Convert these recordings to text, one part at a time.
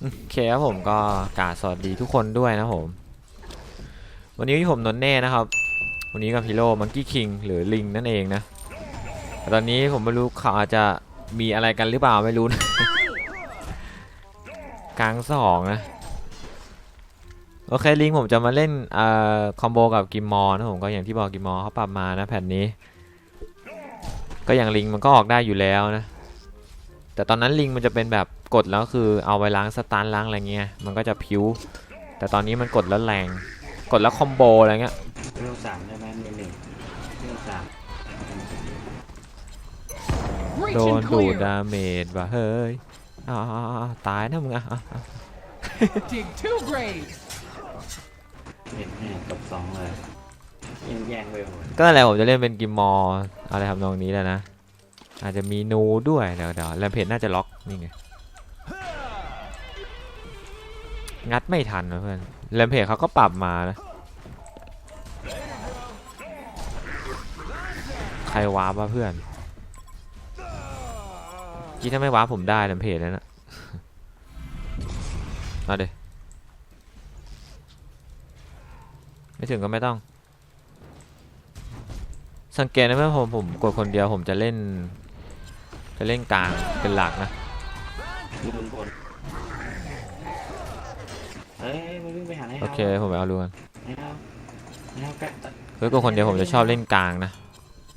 โอเคครับผมก็กราบสวัสดีทุกคนด้วยนะผม วันนี้ผมนนเน่นะครับ วันนี้กับฮีโร่มังกี้คิงหรือลิงนั่นเองนะตอนนี้ผมไม่รู้เขาอาจจะมีอะไรกันหรือเปล่าไม่รู้นะกลางสองนะโอเคลิงผมจะมาเล่นเอ่อคอมโบกับกิมมอร์นะผมก็อย่างที่บอกกิมมอร์เขาปรับมานะแผ่นนี้ ก็อย่างลิงมันก็ออกได้อยู่แล้วนะแต่ตอนนั้นลิงมันจะเป็นแบบ กดแล้วคือเอาไว้ล้างสตาร์ล้างอะไรเงี้ยมันก็จะพิ้ว แต่ตอนนี้มันกดแล้วแรง กดแล้วคอมโบอะไรเงี้ยเรื่องสามได้ไหมหนึ่งหนึ่งเรื่องสามโด Reach น and ดูด clear. ดาเมจว่ะเฮ้ยอ้าวอ้าวอ้าวตายนะมึงอะอะอะ Dig two graves. เห็นแน่ตบสองเลยยังแย่งเวลก็นั่นแหละผมจะเล่นเป็นกิมมอร์อะไรทำนองนี้แหละนะอาจจะมีนูด้วยเดี๋ยวเดี๋ยวแรมเพจน่าจะล็อกนี่ไง งัดไม่ทันนะเพื่อนแรมเพจเขาก็ปรับมานะ ใครว้าร์ปวะเพื่อนกี้ถ้าไม่ว้าผมได้แรมเพจแล้วนะเอาเดไม่ถึงก็ไม่ต้อง สังเกตนะเมื่อนผมผมกดคนเดียวผมจะเล่น จะเล่นกลางเป็นหลักนะ เฮ้ยมันวิ่งไปหาไอ้โอเฮาเคผมไปเอาดูกันไอ้เฮาไอ้เฮาแกะตัดเฮ้ยกดคนเดียวผมจะชอบเล่นกลางนะ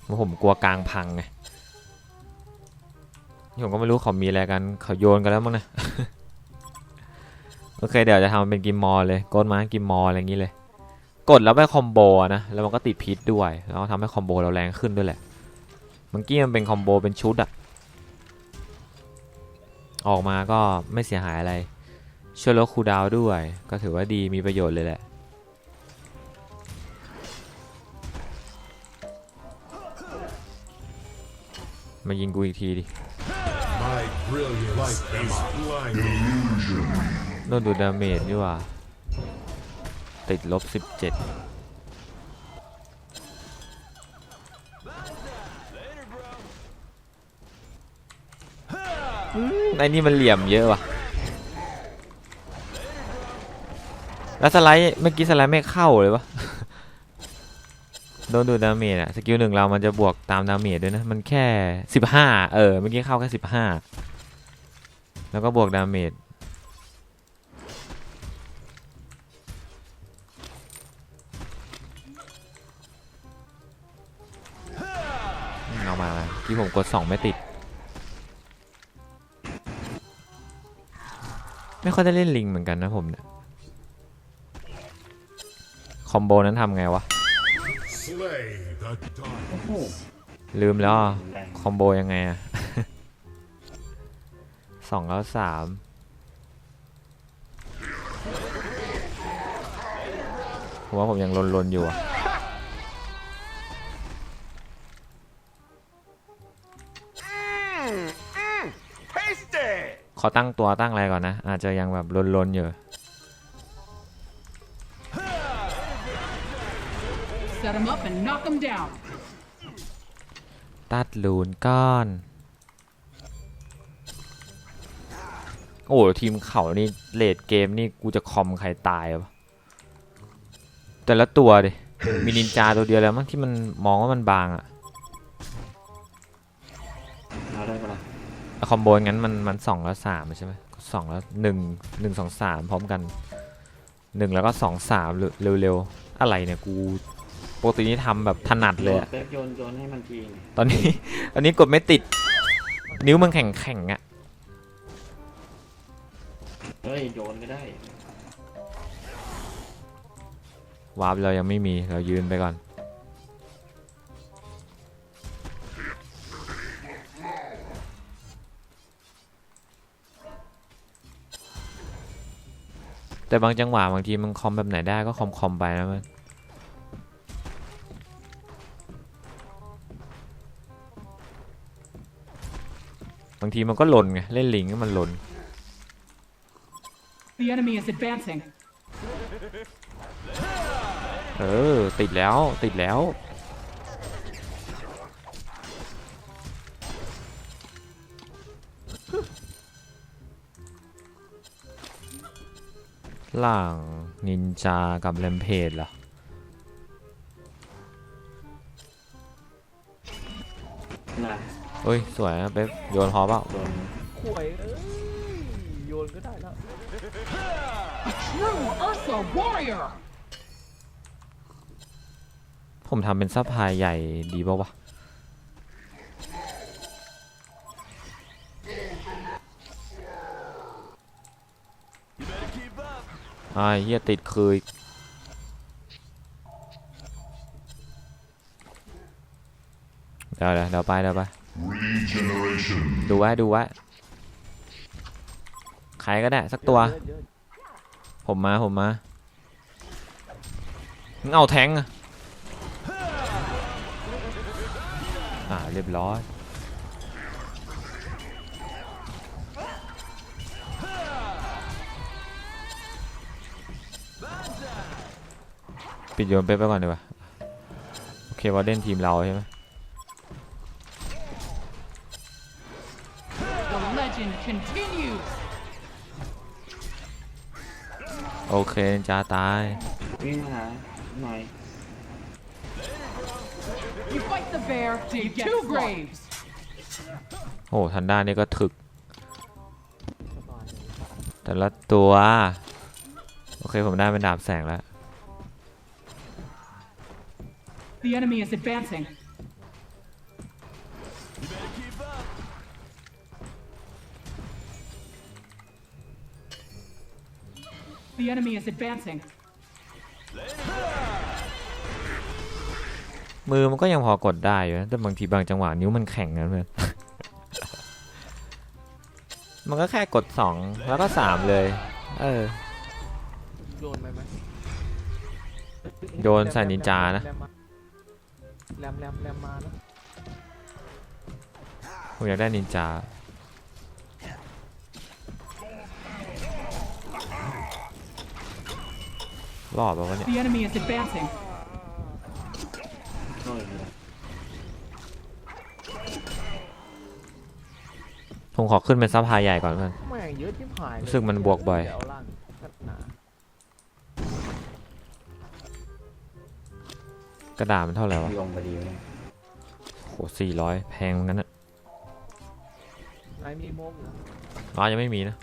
เพราะผมกลัวกลางพังไงนี่ผมก็ไม่รู้เขามีอะไรกันเขาโยนกันแล้วมั้งนะ โอเคเดี๋ยวจะทำเป็นกิมมอร์เลยกดมากิมมอร์อะไรอย่างนี้เลย กดแล้วไปคอมโบอะนะแล้วมันก็ติดพิษด้วยแล้วทำให้คอมโบเราแรงขึ้นด้วยแหละเมื่อกี้มันเป็นคอมโบเป็นชุดอะออกมาก็ไม่เสียหายอะไร ช่วยลดคูลดาวน์ด้วย ก็ถือว่าดีมีประโยชน์เลยแหละ มายิงกูอีกทีดิ My brilliance is blinding. โดนดูดาเมจนี่หว่า ติดลบ 17อืมไอ้นี่มันเหลี่ยมเยอะว่ะ แล้วสไลด์เมื่อกี้สไลด์ไม่เข้าเลยวะโดนดูดาเมจอะสกิลหนึ่งเรามันจะบวกตามดาเมจด้วยนะ มันแค่15เออเมื่อกี้เข้าแค่15แล้วก็บวกดาเมจเอามาที่ผมกด2ไม่ติด ไม่ค่อยได้เล่นลิงเหมือนกันนะผมเนี่ย คอมโบนั้นทำไงวะ Slay the dark. โอ้โหลืมแล้วอะแรงคอมโบยังไงอะ สองแล้วสามผมว่าผมยังลนๆอยู่อะขอตั้งตัวตั้งอะไรก่อนนะ อาจจะยังแบบลนๆอยู่ Set them up and knock them down. ตัดลูนก้อน โอ้โหทีมเขานี่เลดเกมนี่กูจะคอมใครตายวะแต่ละตัวดิ มีนินจาตัวเดียวแล้วมั้งที่มันมองว่ามันบางอะเอาได้ปะล่ะแต่คอมโบงั้นมันมันสองแล้วสามใช่ไหมสองแล้วหนึ่งหนึ่งสองสามพร้อมกันหนึ่งแล้วก็สองสามเร็วๆอะไรเนี่ยกู ปกตินี่ทำแบบถนัดเลยอะเป๊ปโยนโยนให้มันทีไงตอนนี้ ตอนนี้กดไม่ติด นิ้วมันแข็งแข็งๆอะเฮ้ยโยนก็ได้ วาร์ปเรายังไม่มีเรายืนไปก่อน แต่บางจังหวะบางทีมันคอมแบบไหนได้ก็คอมคอมไปนะมันางทีมันก็หล่นไงเล่นลิงก็มันหล่น The enemy is advancing. เออ ติดแล้วติดแล้วล่างนินจากับแรมเพจเหรอ เฮ้ย สวยนะเป๊ปโยนพอเปล่าโดนข่วยเอ้ยโยนก็ได้แล้ว True Ursa warrior. ผมทำเป็นซัพพลายใหญ่ดีป่าวะอ่าเฮียติดคืออีกเดี๋ยวเดี๋ยวเดี๋ยวไปเดี๋ยวไป Regeneration. ดูไว้ดูไว้ใครก็ได้สักตัว ผมมาผมมามึงเอาแทงอะอ่าเรียบร้อยปิดโยนเป๊ปไปก่อนดีกว่าโอเควอร์เดนทีมเราใช่ไหม โอเคจ้าตาย วิ่งมาหาหน่อย You fight the bear, dig two graves. โอ้ทันด้านี่ก็ถึกสบายแต่ละตัว โอเคผมได้เป็นดาบแสงแล้ว The enemy is advancing. The enemy is advancing. มือมันก็ยังพอกดได้อยู่นะแต่บางทีบางจังหวะนิ้วมันแข็งนะเพื่อน มันก็แค่กด 2 แล้วก็ 3 เลย เออ โยนไปไหมโยนใส่นินจานะ แรมมาแรมแรมแรมมานะผมอยากได้นินจา รอดป่าวะเนี่ย The enemy is advancing. โน่นเลยผมขอขึ้นเป็นซัพพลายใหญ่ก่อนเพื่อน แม่งเยอะที่หายเลยรู้สึกมันบวกบ่อย เดี๋วล่างพัฒนากระดาษมันเท่าไหร่วะลงพอดีเลยโหสี่ร้อยแพงเหมือนกันนะไอ้มีโมกเหรอร้อยยังไม่มีนะ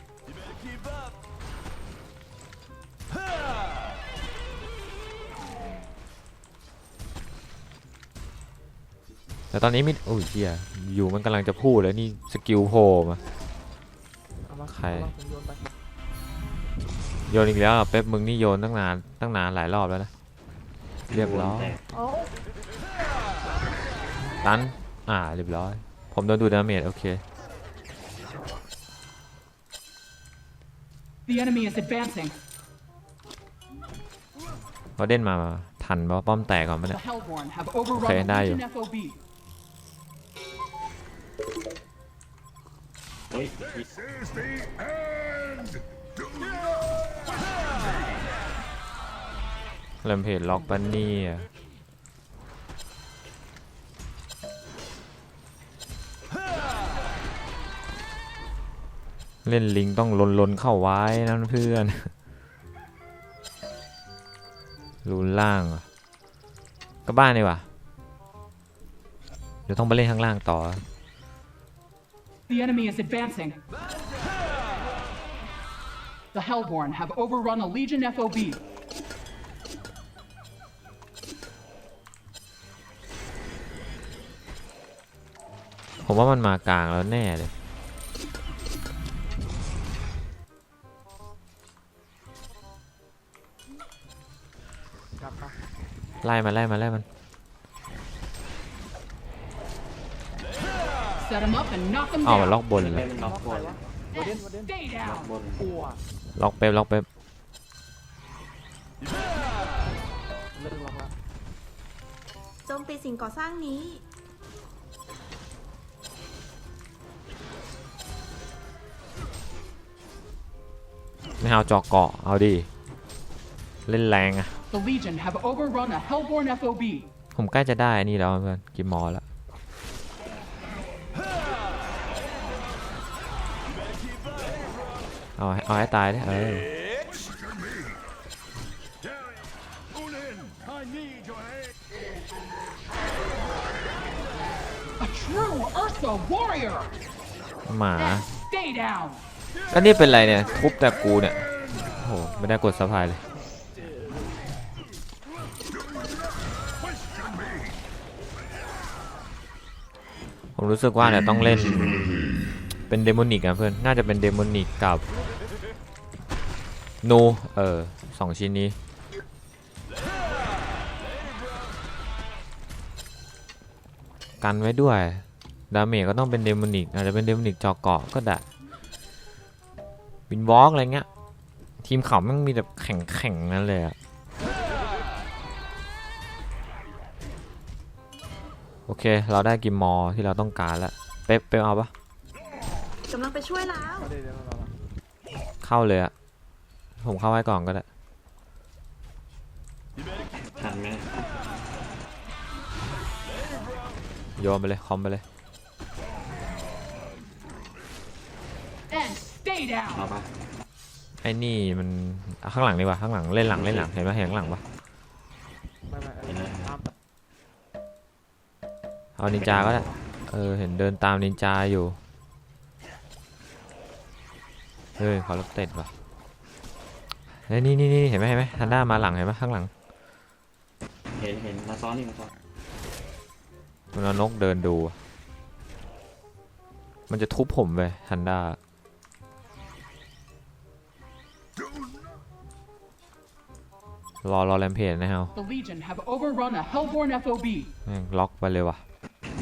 แต่ตอนนี้มิดโอ้ยเฮียอยู่มันกำลังจะพูดแล้วนี่สกิลโผล่มาเอามาใคร เอามาผมโยนไปโยนอีกแล้วเหรอเป๊ปมึงนี่โยนตั้งนานตั้งนานหลายรอบแล้วนะเรียบร้อยแตกเอ้าตันอ่าเรียบร้อย ผมโดนดูดาเมจโอเค The enemy is advancing. เขาเด่นมามาทันเพราะป้อมแตกก่อนปะ The เนี่ย Hellborn have overrun Okay, the now you. Legion FOB. ฮ้ย This is the end. แรมเพจล็อกปันนี่เล่นลิงต้องลนลนเข้าไว้นะเพื่อนรูนล่างก็บ้านดีกว่าเดี๋ยวต้องไปเล่นข้างล่างต่อ The enemy is advancing. The Hellborn have overrun a Legion FOB. ผมว่ามันมากลางแล้วแน่เลย กลับมา ไล่มาไล่มาไล่มัน Set them up and knock them เอามัน down. ล็อกบนเล่เลยนล็อกบนวอเดนวอเดน Stay ล็อก down. บนกลัวล็อกเป๊ปล็อกเป๊ปเลิกล็อกละโจมตีสิ่งก่อสร้างนี้ ไม่เอาจอกเกาะเอาดิเล่นแรงอะ The Legion have overrun a Hellborn FOB. ผมใกล้จะได้อันนี่แล้วเพื่อนกิมมอร์แล้ว เอาเอาให้ตายดิเออหมาก็นี่เป็นไรเนี่ย ทุบแต่กูเนี่ย โอ้โห ไม่ได้กดสะพายเลยผมรู้สึกว่าเนี่ยต้องเล่น เป็นเดโมนิกอะเพื่อน น่าจะเป็นเดโมนิกกับนูเออสองชิ้นนี้ กันไว้ด้วย ดาเมจก็ต้องเป็นเดโมนิกอาจจะเป็นเดโมนิกจอเกาะก็ได้วินวอล์กอะไรเงี้ย ทีมเขาแมันมีแบบแข่งแข่งๆนั่นเลยอะโอเค เราได้กิมมอร์ที่เราต้องการแล้ว เป๊ปเป๊ปเอาปะ กำลังไปช่วยแล้วประเด็นเดี๋ยวเราละเข้าเลยอะผมเข้าไว้ก่อนก็ได้ ทันไหมโยนไปเลย คอมไปเลย And stay เอา down. ปะไอ้นี่มันอะข้างหลังดีกว่า ข้างหลังเล่นหลังเล่นหลัง เห็นไหมเห็นข้างหลังปะไม่ไม่เออตามเอานินจาก็ได้ เออ เห็นเดินตามนินจาอยู่ เฮ้ยเขารบเต็ดว่ะเฮ้ยนี่นี่นี่เห็นไหมเห็นไหมทันด้ามาหลังเห็นไหมข้างหลัง เห็นเห็นมาซ้อนนี่มาซ้อนมันเอานกเดินดูอะมันจะทุบผมไปฮันด้ารอรอแรมเพจนะฮะ The Legion have overrun a Hellborn FOB. แม่งล็อกไปเลยว่ะ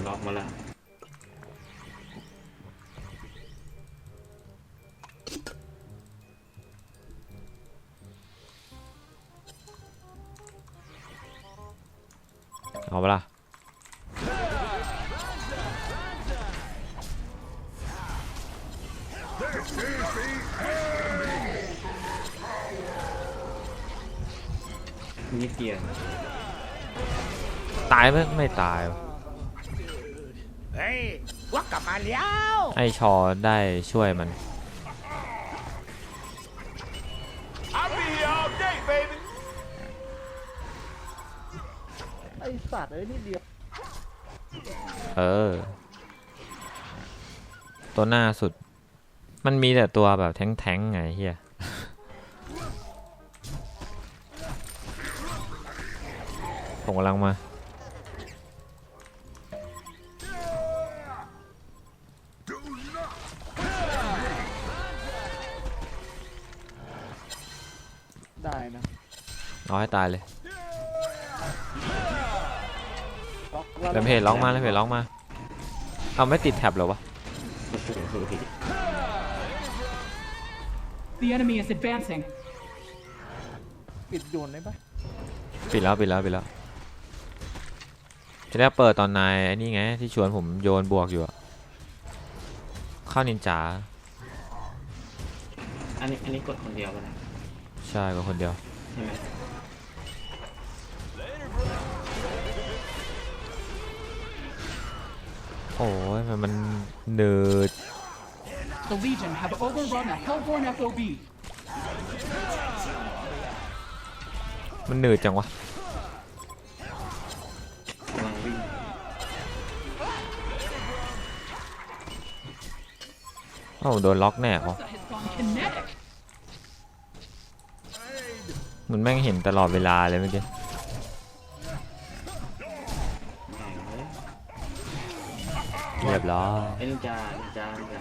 ล็อกมาแล้ว เอาปะล่ะนิดเดียวตายไหมไม่ตายว่ะเฮ้ยวักกลับมาแล้ว ไอชอได้ช่วยมัน สัตว์เอ้ยนี่เดียวเออ ตัวหน้าสุด มันมีแต่ตัวแบบแท้งๆไงเฮียผมกำลังมา ได้นะ เอาให้ตายเลย แล้วเพจล็อกมาแล้วเพจล็อกมา เอาไม่ติดแท็บเหรอวะโอ้โห The enemy is advancing. ปิดโยนได้ปะปิดแล้วปิดแล้วปิดแล้วจะได้เปิดตอนนายไอ้นี่ไงที่ชวนผมโยนบวกอยู่อะเข้านินจาอันนี้อันนี้กดคนเดียวก็ได้ใช่ก็คนเดียว ใช่ไหม โอ้ยมันมันเนืด The Legion have overrun a Hellborn FOB. มันหนืดจังวะ กำลังวิ่งเอ้าโดนล็อกแน่เขา Ursa has gone kinetic. เหมันแม่งเห็นตลอดเวลาเลยเมื่อกี้ รียบร้อยไอ้นินจานินจานินจา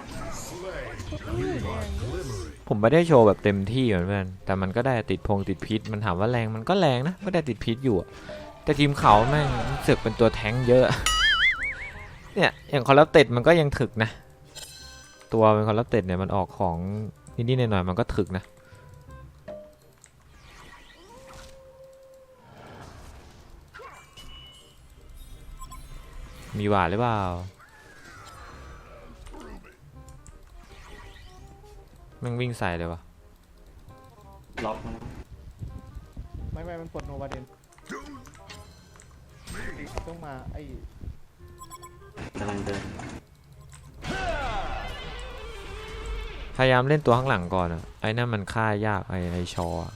ผมไม่ได้โชว์แบบเต็มที่เหมือนกันแต่มันก็ได้ติดพงติดพิษ มันถามว่าแรงมันก็แรงนะไม่ได้ติดพิษอยู่อะแต่ทีมเขาแม่งเสือกเป็นตัวแท้งเยอะ เนี่ยอย่างคอร์รัปเต็ดมันก็ยังถึกนะ ตัวเป็นคอร์รัปเต็ดเนี่ยมันออกของนิดๆหน่อยๆมันก็ถึกนะมีหวาดหรือเปล่า ม่งวิ่งใส่เลยวะล็อกมาแล้วไม่ไม่มันปลดโนวาเดนต้องมาไอ้กำลังเดินพยายามเล่นตัวข้างหลังก่อนอะไอ้นั่นมันฆ่ายากไอ้ไอ้ชออะ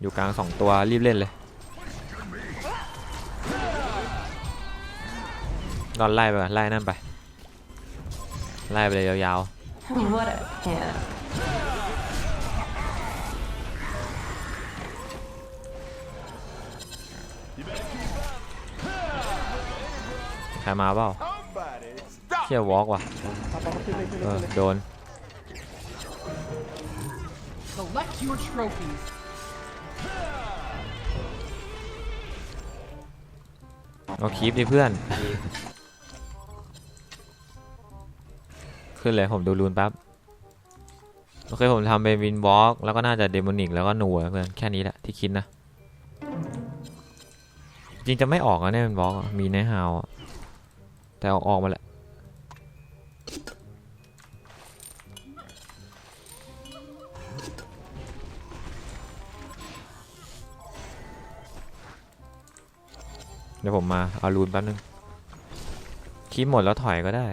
อยู่กลางสองตัวรีบเล่นเลยก็ไล่ไปก่อนไล่นั่นไป ไล่ไปเลยยาว What a hand. ๆ ใครมาเปล่าเชี่ยวอล์กว่ะเอาไปขึ้นเลยขึ้นเอเลยอขึ้นเลยโดน Collect your trophies. เอาคีปดิเพื่อน ขึ้นเลยผมดูรูนแป๊บโอเคผมทำเป็นวินวอล์กแล้วก็น่าจะเดมอนิกแล้วก็หนูอะเพื่อนแค่นี้แหละที่คิดนะ จริงจะไม่ออกอะเนี่ยวินวอล์กมีในฮาวแต่เอาออกมาแหละเดี๋ยวผมมาเอารูนแป๊บนึงคีปหมดแล้วถอยก็ได้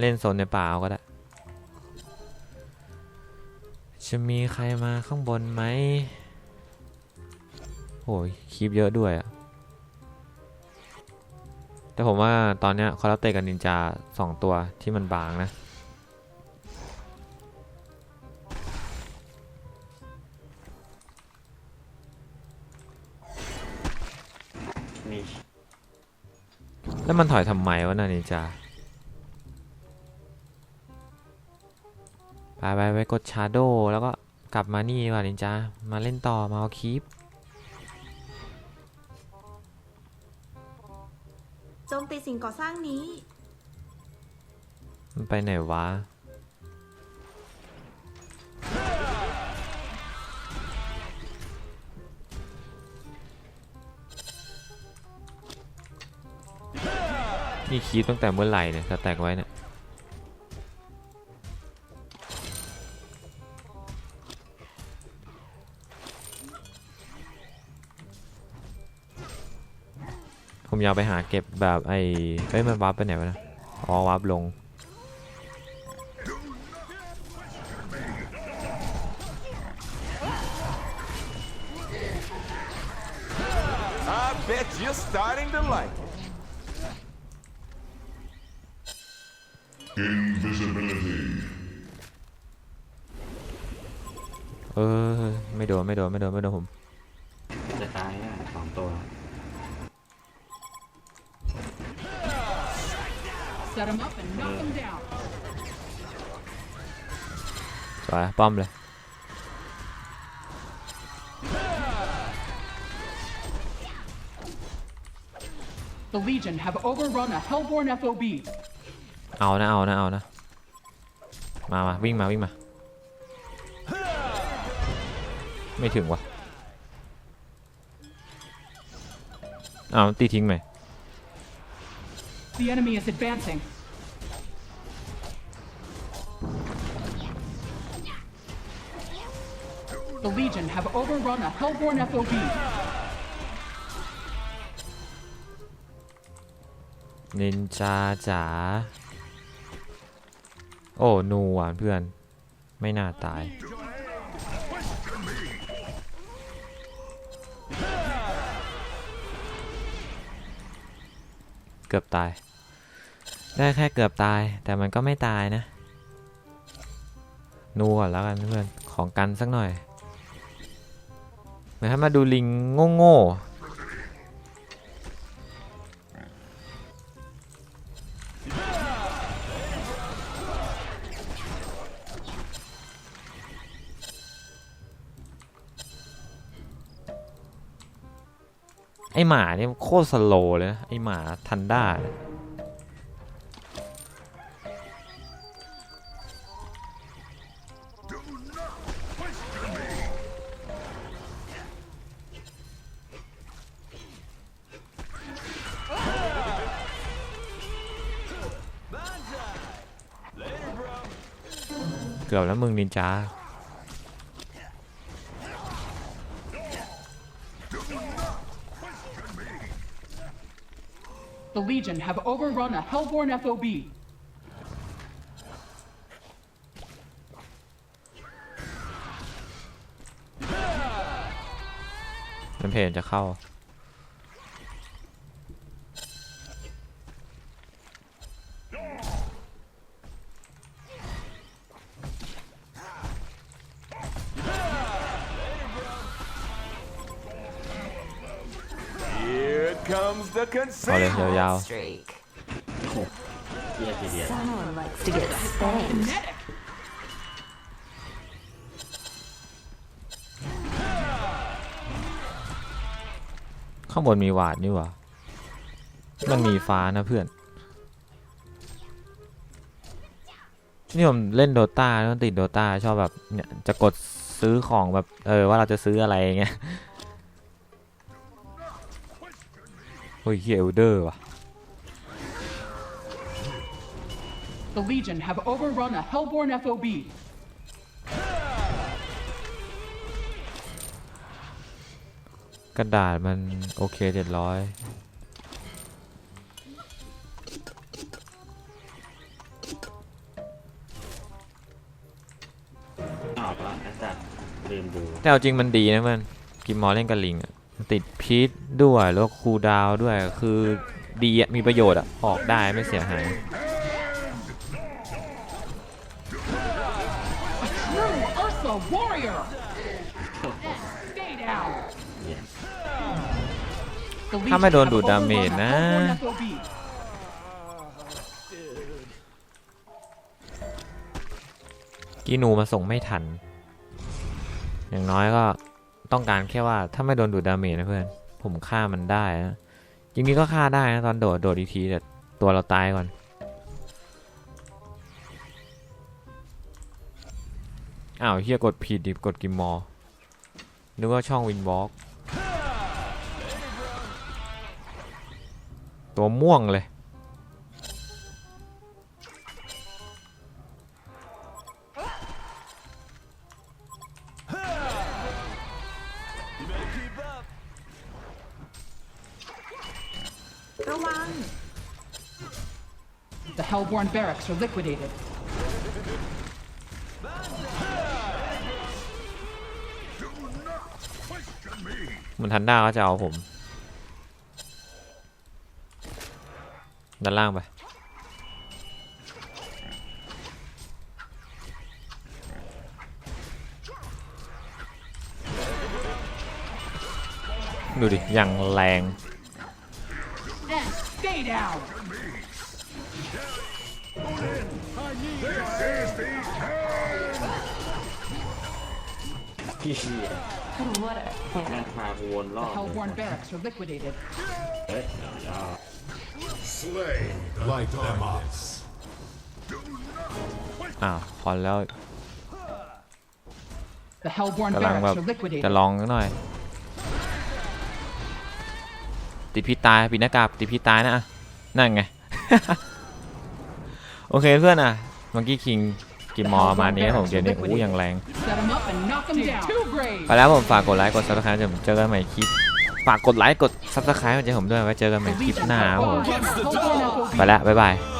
เล่นโซนในป่าเอาก็ได้ จะมีใครมาข้างบนไหมโอ้ยคีปเยอะด้วยอะแต่ผมว่าตอนเนี้ยคอร์เตกับนินจาสองตัวที่มันบางนะ แล้วมันถอยทำไมวะน่ะนินจา ไปไปไปกดชาโดแล้วก็กลับมานี่ดีกว่านินจามาเล่นต่อมาเอาคีปโจมตีสิ่งก่อสร้างนี้ มันไปไหนวะ นี่คีปตั้งแต่เมื่อไหร่เนี่ยสแต็กไว้เนี่ย ผมอยากไปหาเก็บแบบไอ้เอ้ยมันวับไปไหนวะนะอ๋อวับลง I bet you're starting to like it. Invisibility. เออไม่โดนไม่โดนไม่โดนไม่โดนผม Set them up and knock them down. สวยป้อมเลย The Legion have overrun a Hellborn FOB. เอานะเอานะเอานะมามาวิ่งมาวิ่งมา ไม่ถึงวะเอาตีทิ้งไหม The enemy is advancing. The Legion have overrun a Hellborn FOB. นินจาจ๋า โอ้นูอะเพื่อน ไม่น่าตาย เกือบตาย ได้แค่เกือบตาย แต่มันก็ไม่ตายนะนูก่อนแล้วกันเพื่อนของกันสักหน่อยเดี๋ยวให้มาดูลิงโง่ๆไอหมาเนี่ยโคตรสโลเลยนะไอหมาทันด้า มึงนินจา The Legion have overrun a Hellborn FOB. มันเพจจะเข้า comes the เอาเลย conceit. ยาว Streak. เทียทีเดียว Someone likes to get spanked. Kinetic. ๆข้างบนมีหวาดนี่หว่า มันมีฟ้านะเพื่อน นี่ผมเล่นโดตาแล้วติดโดตาชอบแบบเนี่ยจะกดซื้อของแบบเออว่าเราจะซื้ออะไรอย่างเงี้ย โอ้ยเฮียเอลเดอร์ว่ะ The Legion have overrun a Hellborn FOB. กระดาษมันโอเคเจ็ดร้อยออกแล้วนะจ๊ะลืมดูแต่เอาจริงมันดีนะมันกิมมอลเล่นกับลิงอะมัน ติดพีทด้วยแล้วคูดาวด้วยคือดีมีประโยชน์อะออกได้ไม่เสียหายถ้าไม่โดนดูดดาเมจนะกีนูมาส่งไม่ทัน อย่างน้อยก็ ต้องการแค่ว่าถ้าไม่โดนดูดดาเมจนะเพื่อน ผมฆ่ามันได้นะจริงๆก็ฆ่าได้นะตอนโดดโดดอีกทีแต่ตัวเราตายก่อน อ้าวเฮียกดผิดดิกดกิมมอร์นึกว่าช่องวินบล็อกตัวม่วงเลย ระวัง The Hellborn barracks are liquidated. เหมันทันด้าก็จะเอาผม ด้านล่างไป ดูดิอย่างแรง And stay down. พี่เชีย What a นั่งพาวนร The อบ Hellborn barracks are liquidated. เฮ้ยยอด Slay like them us. อ้าวคอนแล้ว The Hellborn กำลังแบบ barracks are จะ liquidated. ลองสักหน่อย ติดพิษตายปิดหน้ากากติดพิษตายนะอะ นั่นไง โอเคเพื่อนอะมังกี้คิงกิมมอร์มานี้ผมเกมนี้โอ้โหอย่างแรง Set them up and knock them down. Two grades. ไปแล้วผมฝากกดไลค์กดซับสไครต์เดี๋ยวผมเจอกันใหม่คลิป ฝากกดไลค์กดซับสไครต์มาเจอผมด้วยไว้เจอกันใหม่ The คลิป Legion หน้า have ครับผม overrun a Hellborn FOB. ไปแล้วบ๊ายบาย